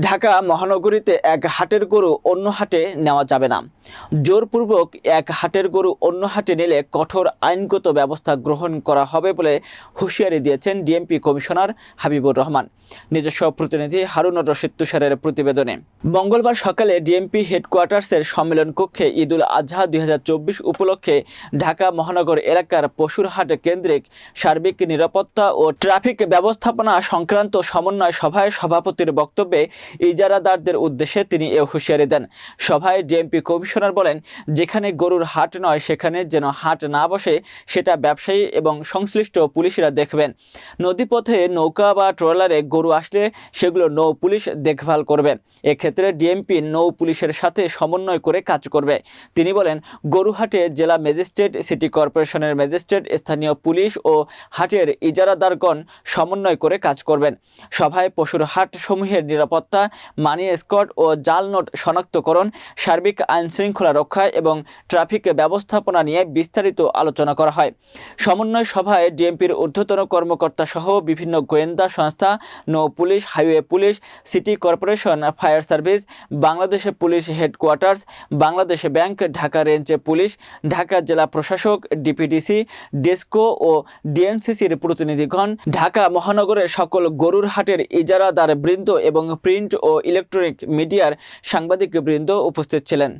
ঢাকা মহানগরীতে এক হাটের গরু অন্য হাটে নেওয়া যাবে না। জোরপূর্বক এক হাটের গরু অন্য হাটে নিলে কঠোর আইনগত ব্যবস্থা গ্রহণ করা হবে বলে হুঁশিয়ারি দিয়েছেন ডিএমপি কমিশনার হাবিবুর রহমান। নিজস্ব প্রতিনিধি হারুনুর রশিদ তুষারের প্রতিবেদনে। মঙ্গলবার সকালে ডিএমপি হেডকোয়ার্টার্সের সম্মেলন কক্ষে ঈদুল আজহা দুই হাজার চব্বিশ উপলক্ষে ঢাকা মহানগর এলাকার পশুরহাট কেন্দ্রিক সার্বিক নিরাপত্তা ও ট্রাফিক ব্যবস্থাপনা সংক্রান্ত সমন্বয় সভায় সভাপতির বক্তব্যে ইজারাদারদের উদ্দেশ্যে তিনি এ হুঁশিয়ারি দেন। সভায় ডিএমপি কমিশনার বলেন, যেখানে গরুর হাট নয়, সেখানে যেন হাট না বসে, সেটা ব্যবসায়ী এবং সংশ্লিষ্ট পুলিশরা দেখবেন। নদীপথে নৌকা বা ট্রলারে গরু আসলে সেগুলো নৌ পুলিশ দেখভাল করবে। এক্ষেত্রে ডিএমপি নৌ পুলিশের সাথে সমন্বয় করে কাজ করবে। তিনি বলেন গরুহাটে জেলা ম্যাজিস্ট্রেট, সিটি কর্পোরেশনের ম্যাজিস্ট্রেট, স্থানীয় পুলিশ ও হাটের ইজারাদারগণ সমন্বয় করে কাজ করবেন। সভায় পশুর হাট সমূহের নিরাপত্তা, মানি স্কট ও জাল নোট শনাক্তকরণ, সার্বিক আইন শৃঙ্খলা রক্ষা এবং ট্রাফিক ব্যবস্থাপনা নিয়ে বিস্তারিত আলোচনা করা হয়। সমন্বয় সভায় ডিএমপির ঊর্ধ্বতন কর্মকর্তা সহ বিভিন্ন গোয়েন্দা সংস্থা, নৌ police, highway police, city corporation, fire service, বাংলাদেশে police headquarters, Bangladesh bank, Dhaka রেঞ্জে পুলিশ, ঢাকা জেলা প্রশাসক, ডিপিডিসি, ডেস্কো ও ডিএনসিসির প্রতিনিধিগণ, ঢাকা মহানগরের সকল গরুর হাটের ইজারাদার বৃন্দ এবং প্রিন্ট ও ইলেকট্রনিক মিডিয়ার সাংবাদিকবৃন্দ উপস্থিত ছিলেন।